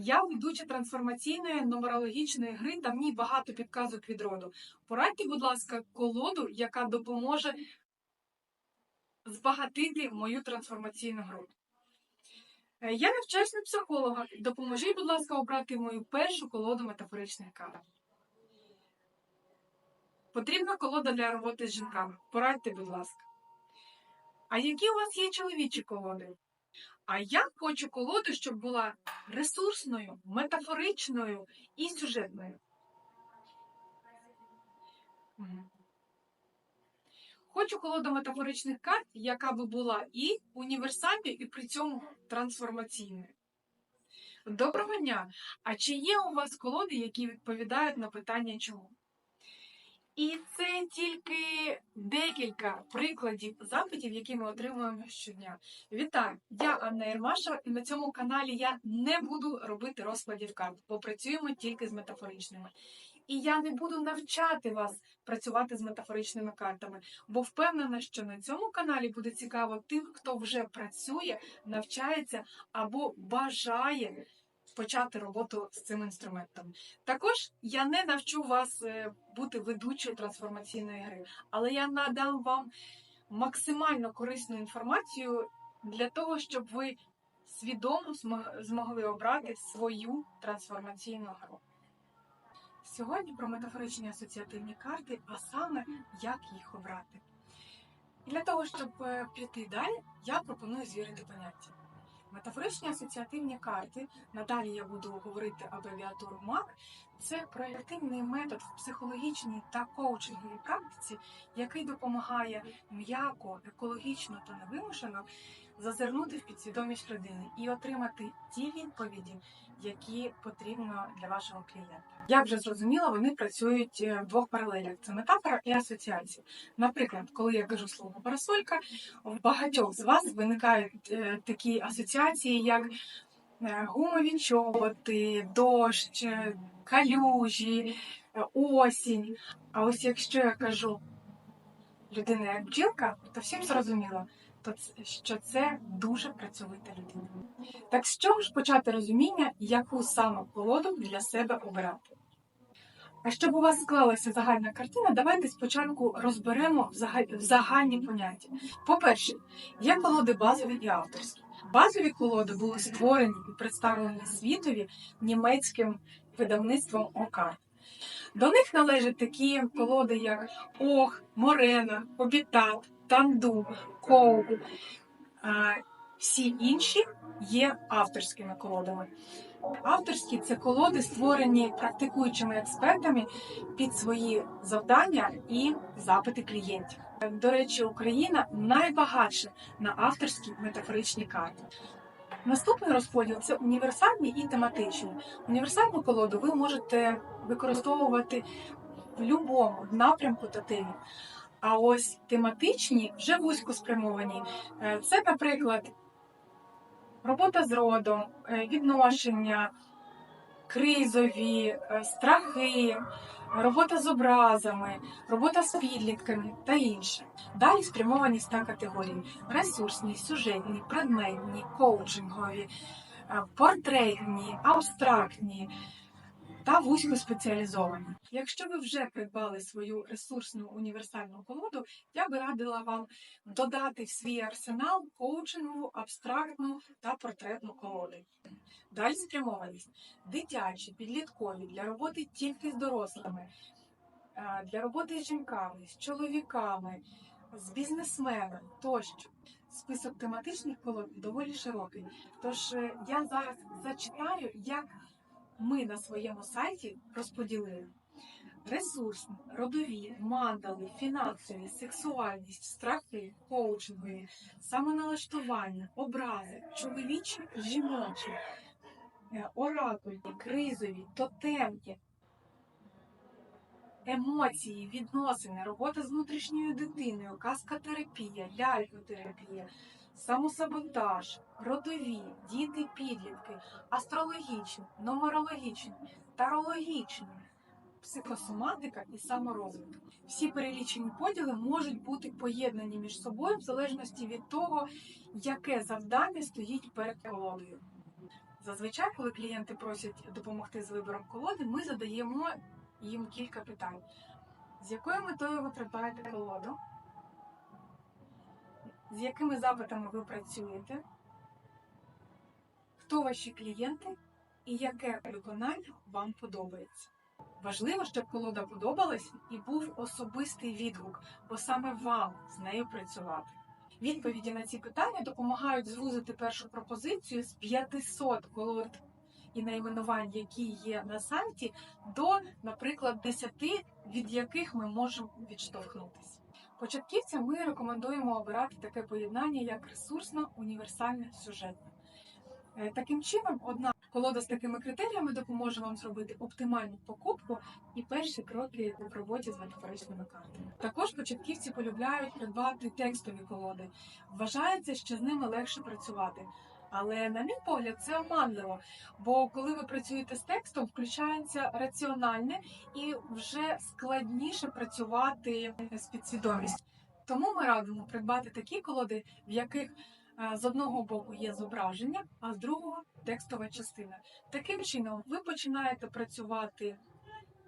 Я ведуча трансформаційної нумерологічної гри, та в ній багато підказок від роду. Порадьте, будь ласка, колоду, яка допоможе збагатити мою трансформаційну гру. Е, Я навчаюсь на психолога. Допоможіть, будь ласка, обрати мою першу колоду метафоричних карт. Потрібна колода для роботи з жінками. Порадьте, будь ласка. А які у вас є чоловічі колоди? А я хочу колоду, щоб була ресурсною, метафоричною і сюжетною. Хочу колоду метафоричних карт, яка би була і універсальною, і при цьому трансформаційною. Доброго дня! А чи є у вас колоди, які відповідають на питання чому? І це тільки декілька прикладів запитів, які ми отримуємо щодня. Вітаю! Я Анна Єрмашева, і на цьому каналі я не буду робити розкладів карт, бо працюємо тільки з метафоричними. І я не буду навчати вас працювати з метафоричними картами, бо впевнена, що на цьому каналі буде цікаво тим, хто вже працює, навчається або бажає почати роботу з цим інструментом. Також я не навчу вас е, бути ведучою трансформаційної гри, але я надам вам максимально корисну інформацію для того, щоб ви свідомо змогли обрати свою трансформаційну гру. Сьогодні про метафоричні асоціативні карти, а саме як їх обрати. І для того, щоб е, піти далі, я пропоную звірити поняття. Метафоричні асоціативні карти, надалі я буду говорити абревіатуру МАК, це проєктивний метод в психологічній та коучинговій практиці, який допомагає м'яко, екологічно та невимушено зазирнути в підсвідомість людини і отримати ті відповіді, які потрібно для вашого клієнта. Як вже зрозуміло, вони працюють е, в двох паралелях: це метафора і асоціація. Наприклад, коли я кажу слово парасолька, в багатьох з вас виникають е, такі асоціації, як е, гумові чоботи, дощ, калюжі, осінь. А ось якщо я кажу людина як бджілка, то всім зрозуміло, що це дуже працьовита людина. Так з чого ж почати розуміння, яку саме колоду для себе обирати? А щоб у вас склалася загальна картина, давайте спочатку розберемо загальні поняття. По-перше, є колоди базові і авторські. Базові колоди були створені і представлені світові німецьким видавництвом ОКАР. До них належать такі колоди, як Ох, Морена, Обітат, Танду, Коугу. А Всі інші є авторськими колодами. Авторські це колоди, створені практикуючими експертами під свої завдання і запити клієнтів. До речі, Україна найбагатша на авторські метафоричні карти. Наступний розподіл це універсальні і тематичні. Універсальну колоду ви можете використовувати в будь-якому напрямку та темі. А ось тематичні вже вузько спрямовані. Е, Це, наприклад, робота з родом, е, відношення, кризові, е, страхи, робота з образами, робота з підлітками та інше. Далі спрямовані ста категорії: ресурсні, сюжетні, предметні, коучингові, е, портретні, абстрактні. Та вузькоспеціалізовані. Якщо ви вже придбали свою ресурсну універсальну колоду, я би радила вам додати в свій арсенал коучингову, абстрактну та портретну колоди. Далі спрямованість дитячі, підліткові для роботи тільки з дорослими, е, для роботи з жінками, з чоловіками, з бізнесменами тощо. Список тематичних колод доволі широкий. Тож е, я зараз зачитаю, як ми на своєму сайті розподілили. Ресурсні, родові, мандали, фінансові, сексуальність, страхи, коучингові, самоналаштування, образи, чоловічі, жіночі, е, оракульні, кризові, тотемні, емоції, відносини, робота з внутрішньою дитиною, казкотерапія, лялькотерапія, самосаботаж, родові, діти, підлітки, астрологічні, нумерологічні, тарологічні, психосоматика і саморозвиток. Всі перелічені поділи можуть бути поєднані між собою в залежності від того, яке завдання стоїть перед колодою. Зазвичай, коли клієнти просять допомогти з вибором колоди, ми задаємо їм кілька питань. З якою метою ви придбаєте колоду? З якими запитами ви працюєте? Хто ваші клієнти і яке виконання вам подобається? Важливо, щоб колода подобалась і був особистий відгук, бо саме вам з нею працювати. Відповіді на ці питання допомагають звузити першу пропозицію з 500 колод і найменувань, які є на сайті, до, наприклад, 10, від яких ми можемо відштовхнутися. Початківцям ми рекомендуємо обирати таке поєднання, як ресурсно, універсальне, сюжетне. Е, Таким чином, одна колода з такими критеріями допоможе вам зробити оптимальну покупку і перші кроки у роботі з метафоричними картами. Також початківці полюбляють придбати текстові колоди. Вважається, що з ними легше працювати. Але на мій погляд, це оманливо, бо коли ви працюєте з текстом, включається раціональне і вже складніше працювати з підсвідомістю. Тому ми радимо придбати такі колоди, в яких е, з одного боку є зображення, а з другого текстова частина. Таким чином, ви починаєте працювати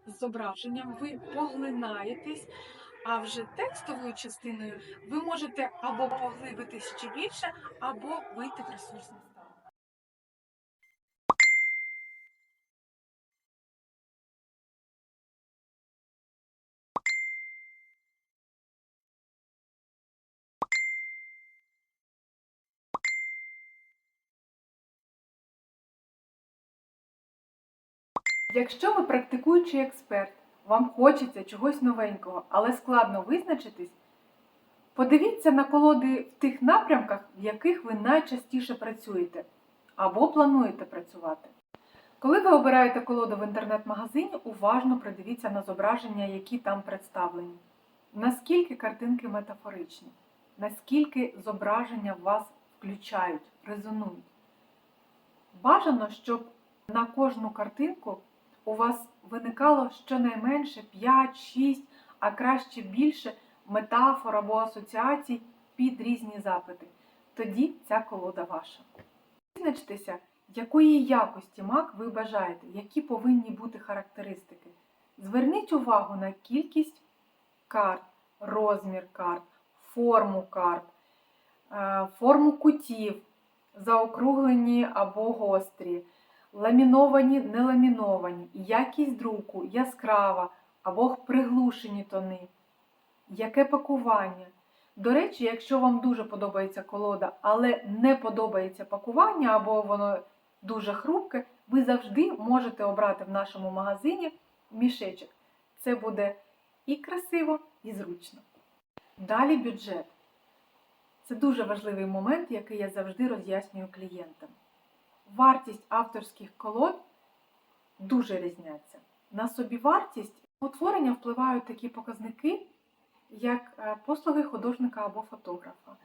з зображенням, ви поглинаєтесь, а вже текстовою частиною ви можете або поглибитись ще більше, або вийти в ресурсний стан. Якщо ви практикуючий експерт, вам хочеться чогось новенького, але складно визначитись, подивіться на колоди в тих напрямках, в яких ви найчастіше працюєте або плануєте працювати. Коли ви обираєте колоду в інтернет-магазині, уважно придивіться на зображення, які там представлені. Наскільки картинки метафоричні, наскільки зображення вас включають, резонують. Бажано, щоб на кожну картинку у вас виникало щонайменше 5-6, а краще більше метафор або асоціацій під різні запити. Тоді ця колода ваша. Визначтеся, якої якості мак ви бажаєте, які повинні бути характеристики. Зверніть увагу на кількість карт, розмір карт, форму карт, е, форму кутів, заокруглені або гострі ламіновані, не ламіновані, якість друку, яскрава або приглушені тони, яке пакування. До речі, якщо вам дуже подобається колода, але не подобається пакування, або воно дуже хрупке, ви завжди можете обрати в нашому магазині мішечок. Це буде і красиво, і зручно. Далі бюджет. Це дуже важливий момент, який я завжди роз'яснюю клієнтам вартість авторських колод дуже різняться. На собівартість утворення впливають такі показники, як е, послуги художника або фотографа,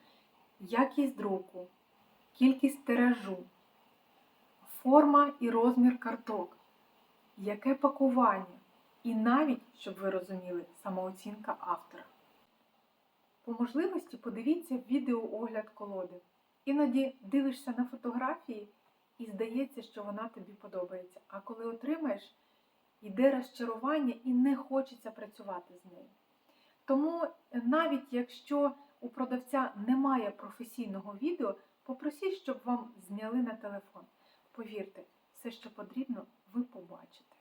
якість друку, кількість тиражу, форма і розмір карток, яке пакування, і навіть, щоб ви розуміли, самооцінка автора. По можливості подивіться відеоогляд колоди. Іноді дивишся на фотографії і здається, що вона тобі подобається. А коли отримаєш, йде розчарування і не хочеться працювати з нею. Тому навіть якщо у продавця немає професійного відео, попросіть, щоб вам зняли на телефон. Повірте, все, що потрібно, ви побачите.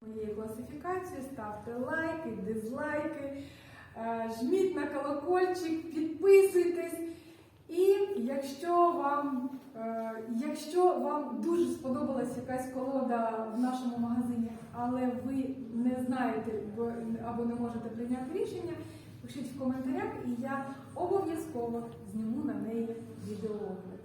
моєї класифікації, ставте лайки, дизлайки, е, жміть на колокольчик, підписуйтесь. Вам дуже сподобалась якась колода в нашому магазині, але ви не знаєте або не можете прийняти рішення, пишіть в коментарях, і я обов'язково зніму на неї відеоогляд.